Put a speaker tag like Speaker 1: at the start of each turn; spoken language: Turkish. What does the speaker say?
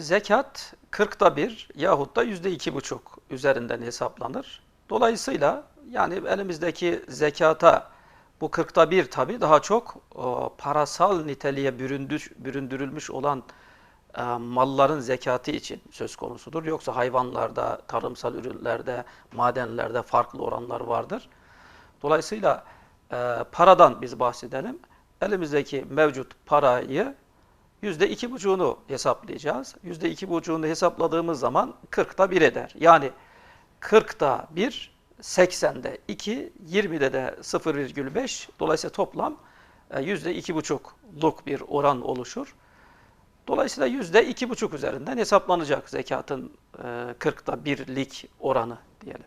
Speaker 1: zekat 40'ta bir yahut da yüzde iki buçuk üzerinden hesaplanır. Dolayısıyla yani elimizdeki zekata bu 40'ta bir tabi daha çok o, parasal niteliğe büründür, büründürülmüş olan e, malların zekatı için söz konusudur. Yoksa hayvanlarda, tarımsal ürünlerde, madenlerde farklı oranlar vardır. Dolayısıyla e, paradan biz bahsedelim. Elimizdeki mevcut parayı yüzde iki buçuğunu hesaplayacağız. Yüzde iki buçuğunu hesapladığımız zaman 40'ta 1 eder. Yani 40'ta 1, 80'de 2, 20'de de 0,5. Dolayısıyla toplam e, yüzde iki buçukluk bir oran oluşur. Dolayısıyla yüzde iki buçuk üzerinden hesaplanacak zekatın e, 40'ta birlik oranı diyelim.